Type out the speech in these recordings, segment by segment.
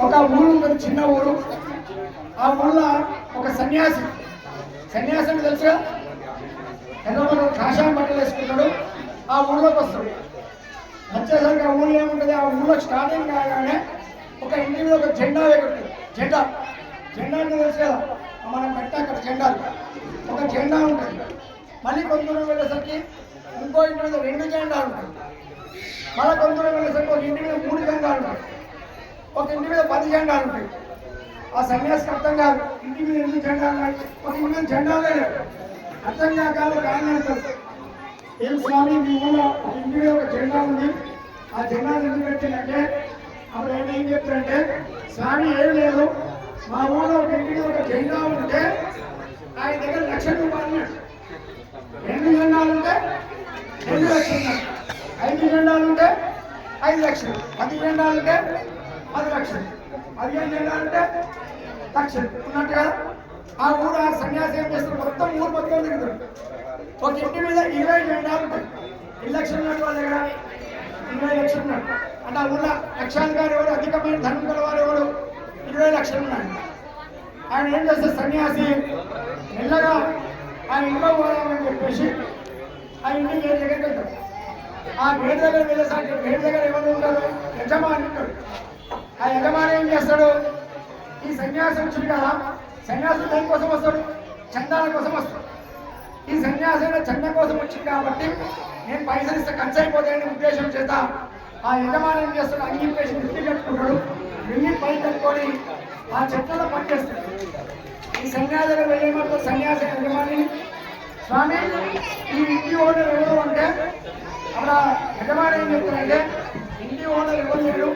ఒక ఊరు ఉన్నది చిన్న ఊరు. ఆ ఊళ్ళో ఒక సన్యాసి. సన్యాసి అని తెలుసు ఎంతమంది కాషాయం బట్టలు వేసుకుంటాడు. ఆ ఊళ్ళోకి వస్తాడు. వచ్చేసరికి ఆ ఊళ్ళో ఏముంటుంది? ఆ ఊళ్ళో స్టార్టింగ్ కాగానే ఒక ఇంటి మీద ఒక జెండా ఎగురుతుంది. జెండా. జెండా అంటే తెలుసు కదా? మనం పెట్టా అక్కడ జెండా. ఒక జెండా ఉంటుంది. మళ్ళీ కొంత వెళ్ళేసరికి ఇంకో ఇంటి మీద రెండు జెండాలు ఉంటాయి. మళ్ళీ కొంత వెళ్ళేసరికి ఒక ఇంటి మీద మూడు ఒక ఇంటి మీద పది జెండాలు ఉంటాయి. ఆ సన్యాసికి అర్థం కాదు ఇంటి మీద ఎన్ని జెండాలు ఒక ఇంటి మీద జెండాలే అర్థం కాక ఒక ఆయన ఏం స్వామి మీ ఊళ్ళో ఒక ఇంటి మీద ఒక జెండా ఉంది. ఆ జెండా ఎందుకు పెట్టిందంటే అప్పుడు ఆయన ఏం చెప్తారంటే స్వామి ఏం లేదు. మా ఊళ్ళో ఒక ఇంటి మీద ఒక జెండా ఉంటే ఆయన దగ్గర లక్ష రూపాయలు ఉన్నాయి. రెండు జెండాలు ఉంటే రెండు లక్షలు ఐదు జెండాలు ఉంటే ఐదు లక్షలు. పది జెండాలు ఉంటే పది లక్షలు. పదిహేను ఏం ఉంటే లక్షలు. ఉన్నట్టు కదా? ఆ ఊరు ఆ సన్యాసి ఏం చేస్తారు? మొత్తం ఊరు మొత్తం తిరుగుతారు. ఒక ఇంటి మీద ఇరవై జెండాలు ఉంటాయి. వాళ్ళు లక్షలు ఉన్నట్టు వాళ్ళ దగ్గర? ఇరవై లక్షలు ఉన్నాడు అంటే ఆ ఊళ్ళో లక్షాధికారి ఎవరు? అధికమైన ధనం గలవారు ఎవరు? ఇరవై లక్షలు ఉన్నాడు ఆయన ఏం చేస్తారు? సన్యాసి మెల్లగా ఆ ఇంట్లో పోదామని చెప్పేసి ఆ ఇంటి గేట్ దగ్గరికి వెళ్తాడు ఆ గేట్ దగ్గర వెళ్ళేసరికి గేట్ దగ్గర ఎవరు ఉంటారు? యజమాని ఉంటాడు. ఆ యజమాని ఏం చేస్తాడు? ఈ సన్యాసి వచ్చింది కదా సన్యాసి దానికోసం వస్తాడు? చందాల కోసం వస్తాడు. ఈ సన్యాసి చందం కోసం వచ్చింది కాబట్టి నేను పైసలు ఇస్తే ఖర్చు అయిపోతాయని ఉద్దేశం చేత ఆ యజమాని ఏం చేస్తాడు? అన్ని పేషన్ నెత్తి కట్టుకుంటాడు వెళ్ళి పై కట్టుకొని ఆ చెట్లలో పనిచేస్తాడు ఈ సన్యాసి దగ్గర వెళ్ళేమంటారు సన్యాసి యజమాని స్వామి ఈ ఇంటి ఓనర్ ఎవరు అంటే? అక్కడ యజమాని ఏం చెప్తారంటే ఇంటి ఓనర్ ఎవరు లేడు?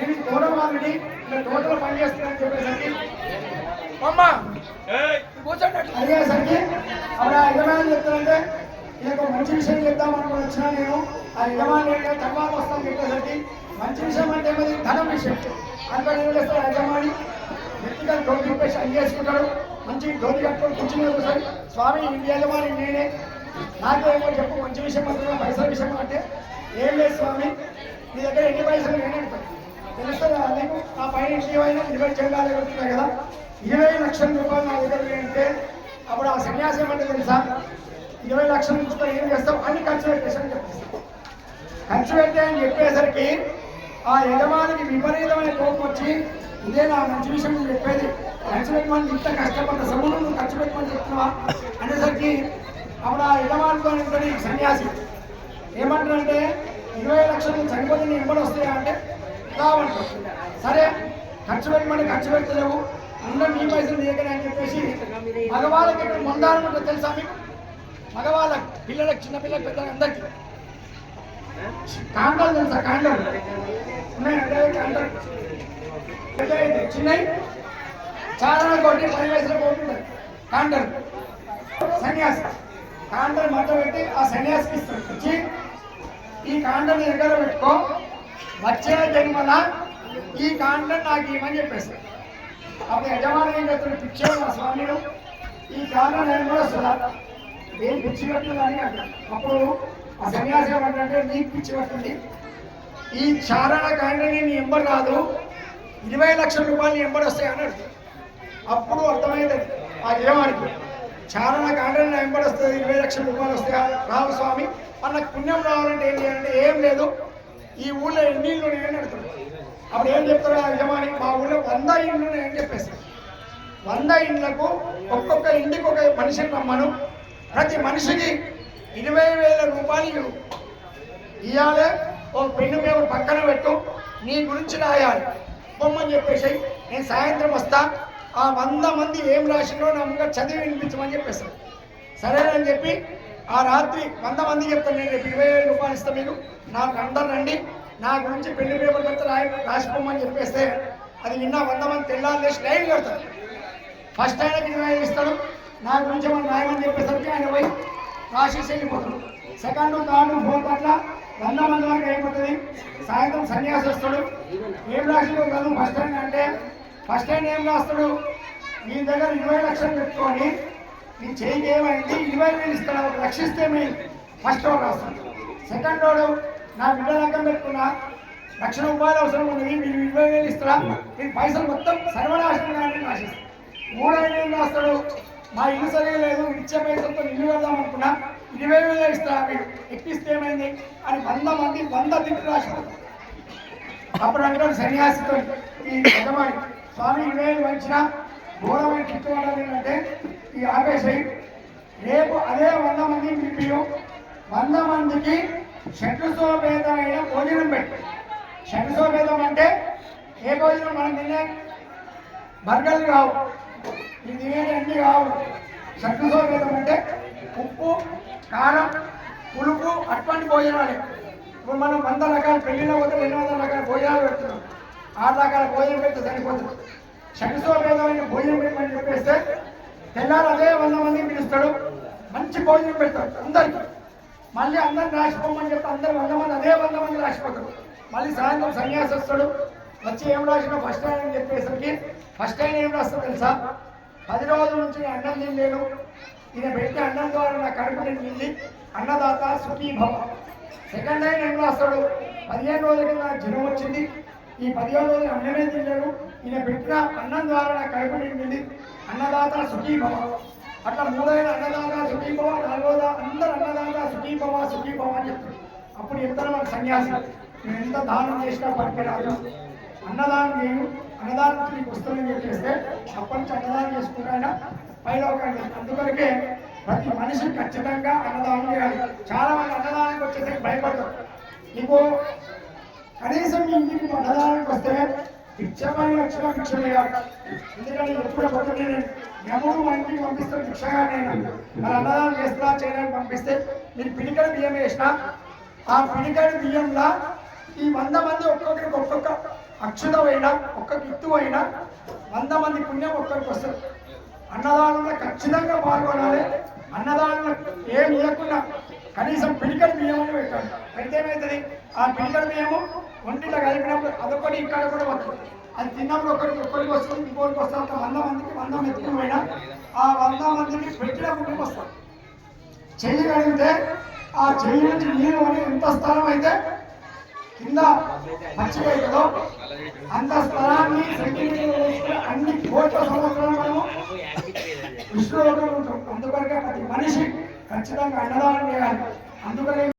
నేను తోటమాలని ఇక్కడ తోటలో పనిచేస్తున్నానని చెప్పేసరికి అమ్మ! అప్పుడు ఆ యజమాని చెప్తారంటే నీకు మంచి విషయం చెప్దాం అనుకుని వచ్చినా నేను. ఆ యజమాని ఏంటంటే తర్వాత వస్తాను చెప్పేసరికి మంచి విషయం అంటే ఏమది ధనం విషయం. అనుకొని ఏం చేస్తారు ఆ యజమాని? వ్యక్తిగత ధోతి చెప్పేసి అన్ని చేసుకుంటాడు. మంచి ధోతి కట్టుకొని కూర్చుని ఒకసారి స్వామి యజమాని నేనే. నాకేమో చెప్పు మంచి విషయం అంటున్నా పైసల విషయం అంటే. ఏం లేదు స్వామి నీ దగ్గర ఎన్ని పైసలు నేనే అంటాను తెలుస్తుంది కదా నీకు? నా పైన ఏమైనా ఇరవై చెందాలు ఎగురుతున్నాయి కదా. ఇరవై లక్షల రూపాయలు నా దగ్గర అంటే అప్పుడు ఆ సన్యాసం అంటే తెలుసా? ఇరవై లక్షల నుంచి ఏం చేస్తాం అన్ని ఖర్చు పెట్టేసని చెప్పేస్తాం ఖర్చు పెట్టే అని చెప్పేసరికి ఆ యజమానికి విపరీతమైన కోపం వచ్చి ఇదే నా మంచి విషయం నువ్వు చెప్పేది. ఖర్చు పెట్టమని ఇంత కష్టపడ్డ సొమ్మును నువ్వు ఖర్చు పెట్టమని చెప్తున్నావా? అనేసరికి అప్పుడు ఆ యజమానితో ఉంటాడు సన్యాసి. ఏమంటారంటే ఇరవై లక్షలు చనిపోతే నీ ఎంబడి వస్తాయా అంటే కావంటారు సరే ఖర్చు పెట్టమని ఖర్చు పెట్టలేవు అందరూ మీ పైసలు నీకనే అని చెప్పేసి మగవాళ్ళకి ఇక్కడ మందారం ఉంటుంది తెలుసా మీకు? మగవాళ్ళకి పిల్లలకు చిన్న పిల్లలకి పెద్దలకి అందరికీ. కాండాలు తెలుసా కాండాలు? ఉన్నాయి చిన్నవి. చాలా కొట్టి పది వయసులో పోతుంటారు కాండర్ సన్యాసి. కాండర్ మట్ట పెట్టి ఆ సన్యాసికి ఇస్తారు ఇచ్చి ఈ కాండని దగ్గర పెట్టుకో. వచ్చే జన్మల ఈ కాండం నాకు ఏమని చెప్పేసి. అప్పుడు యజమాని ఏం చేస్తాడు? పిచ్చే నా స్వామిడు. ఈ కాండం నేను కూడా వస్తుందా ఏం పిచ్చి పట్టిందని అప్పుడు ఆ సన్యాసి ఏమంటే నీకు పిచ్చి పట్టింది. ఈ చారణ కాండని నీ ఎంబర్ రాదు. ఇరవై లక్షల రూపాయలు నీ ఎంబడి వస్తాయి అప్పుడు అర్థమైంది. ఆ యజమానికి చారణ కాండని నా ఎంబడి వస్తుంది ఇరవై లక్షల రూపాయలు వస్తాయా? రావు స్వామి. మనకు పుణ్యం రావాలంటే ఏం చేయాలంటే ఏం లేదు. ఈ ఊళ్ళో ఎన్ని ఇళ్ళు ఉన్నాయని అడుగుతాడు అప్పుడు ఏం చెప్తారు యజమాని మా ఊళ్ళో వంద ఇండ్లు ఉన్నాయని చెప్పేసి వంద ఇండ్లకు ఒక్కొక్క ఇంటికి ఒక మనిషిని రమ్మను. ప్రతి మనిషికి ఇరవై వేల రూపాయలు ఇవ్వు. ఇవ్వాలి ఓ పెన్ను మేము పక్కన పెట్టు నీ గురించి రాయాలి. బొమ్మని చెప్పేసి నేను సాయంత్రం వస్తా. ఆ వంద మంది ఏం రాసిందో నా ముందు చదివి వినిపించమని చెప్పేస్తాను సరేనని చెప్పి ఆ రాత్రి వంద మంది చెప్తాను నేను రేపు ఇరవై వేల రూపాయలు ఇస్తాను మీకు. నాకు అందరు రండి. నా గురించి పెళ్ళి పేపర్ పెడితే రాయి రాసిపోమని చెప్పేస్తే అది విన్న వంద మంది తెల్లారు లేచి లైన్ కడతారు. ఫస్ట్ ఆయనకి ఇరవై ఐదు ఇస్తాడు. నా గురించి మనం రాయమని చెప్పేసరికి ఆయన పోయి రాసేసి వెళ్ళిపోతాడు. సెకండ్ థర్డ్ ఫోర్త్ అట్లా వంద మంది వరకు అయిపోతుంది. సాయంత్రం సన్యాసి వస్తాడు. ఏం రాసిందో కాదు ఫస్ట్ టైం అంటే ఫస్ట్ టైం ఏం రాస్తాడు? నీ దగ్గర ఇరవై లక్షలు పెట్టుకొని నేను చేయి ఏమైంది? ఇరవై వేలు ఇస్తాను ఒక లక్ష ఇస్తే ఫస్ట్ రోడ్ రాస్తాను. సెకండ్ రోడ్ నా బిడ్డ రకం పెట్టుకున్నా లక్ష రూపాయలు అవసరం ఉంది మీరు ఇరవై వేలు ఇస్తారా? చెప్తున్నా పైసలు మొత్తం సర్వనాశనం కానీ రాసిస్తాను మూడో వేలు రాస్తాడు. మా ఇల్లు సరిగా లేదు. ఇచ్చే పైసలతో ఇల్లు వెళ్దాం అనుకున్నా ఇరవై వేలు ఇస్తా మీరు? ఎక్కిస్తే ఏమైంది? అని వంద మంది వంద తిట్లు రాశారు. అప్పుడు అంటాడు సన్యాసితో ఈ యజమాని స్వామి ఇరవై వేలు వంచిన ఘోరమైన తిట్టు ఏంటంటే ఈ ఆపేసాయి రేపు అదే వంద మంది పిలిపియు. వంద మందికి షట్సోపేతమైన భోజనం పెట్టు. షట్సోపేతం అంటే ఏ భోజనం? మనం తినే బర్గర్లు కావు. ఇది తినేది అన్ని కావు. షట్సోపేతం అంటే ఉప్పు కారం పులుపు అటువంటి భోజనాలే. ఇప్పుడు మనం వంద రకాల పెళ్ళిలో పోతే రెండు వందల రకాల భోజనాలు పెడుతున్నాం. ఆరు రకాల భోజనం పెడితే సరిపోతుంది. షట్సోపేతమైన భోజనం పెట్టమని చెప్పేస్తే తెల్లారు అదే వంద మందిని పిలుస్తాడు. మంచి భోజనం పెడతాడు అందరికి. మళ్ళీ అందరిని రాసిపోమని చెప్తే అందరు వంద మంది అదే వంద మంది రాసిపోతారు. మళ్ళీ సాయంత్రం సన్యాసి వస్తాడు. వచ్చి ఏం రాసినా ఫస్ట్ ఆయన అని చెప్పేసరికి ఫస్ట్ ఆయన ఏం రాస్తాడు తెలుసా? పది రోజుల నుంచి నేను అన్నం తినలేను ఈయన పెట్టిన అన్నం ద్వారా నా కడుపు నిండింది. అన్నదాత సుఖీభవ. సెకండ్ ఆయన ఏం రాస్తాడు? పదిహేను రోజులకి నాకు జ్వరం వచ్చింది. ఈ పదిహేను రోజులు అన్నమే తినలేను. ఈయన పెట్టిన అన్నం ద్వారా నా కడుపు నిండింది. అన్నదాత సుఖీభవ. అట్లా మూడైన అన్నదాత సుఖీభవ నాలుగోదా అందరు అన్నదాత సుఖీభవ సుఖీభవ అని చెప్తారు అప్పుడు చెప్తారు మన సన్యాసి నేను ఎంత దానం చేసినా పనికిరాదు. అన్నదానం నేను అన్నదానం నీకు వస్తుందని చెప్పేస్తే అప్పటి నుంచి అన్నదానం చేసుకుంటే ఆయన పైలోకాన్ని అందుకొరకే ప్రతి మనిషి ఖచ్చితంగా అన్నదానం చేయాలి. చాలా మంది అన్నదానానికి వచ్చేసరికి భయపడతారు. నీకు కనీసం ఇంటికి అన్నదానం భిక్షమైన లక్షణ భిక్ష చేయాలి ఎందుకంటే ఎప్పుడు పొద్దున్నే నేను యముడు మా పంపిస్తాను భిక్షగా నేను. మరి అన్నదానం చేస్తా చేయడానికి పంపిస్తే మీరు పిడికల బియ్యం వేసిన ఆ పిడికల బియ్యంలో ఈ వంద మంది ఒక్కొక్కరికి ఒక్కొక్క అక్షతమైన ఒక్క గిత్తు అయినా వంద మంది పుణ్యం ఒక్కరికి వస్తారు అన్నదానంలో ఖచ్చితంగా పాల్గొనాలి. అన్నదానంలో ఏం లేకుండా కనీసం పిడికల బియ్యం పెట్టాలి పెడితే ఏమవుతుంది ఆ పిడికల బియ్యము ఒంటిలో కలిపినప్పుడు అదొకటి ఇక్కడ కూడా వస్తుంది. అది తిన్నప్పుడు ఒకరికి ఒక్కరికి వస్తుంది ఇంకోరికి వస్తుంది. వంద మందికి వంద మెతుకులు పోయినా ఆ వంద మందికి పెట్టిన పుణ్యం వస్తుంది చెయ్యి కడిగితే ఆ చెయ్యి నుంచి నీరు అనేది ఎంత స్థలం అయితే కింద మర్చిపోయిందో అంత స్థలాన్ని అన్ని కోట్ల సంవత్సరాలు మనము విష్ణులోకంలో ఉంటాం. అందుకొరకే ప్రతి మనిషి ఖచ్చితంగా అన్నదానం చేయాలి. అందుకనే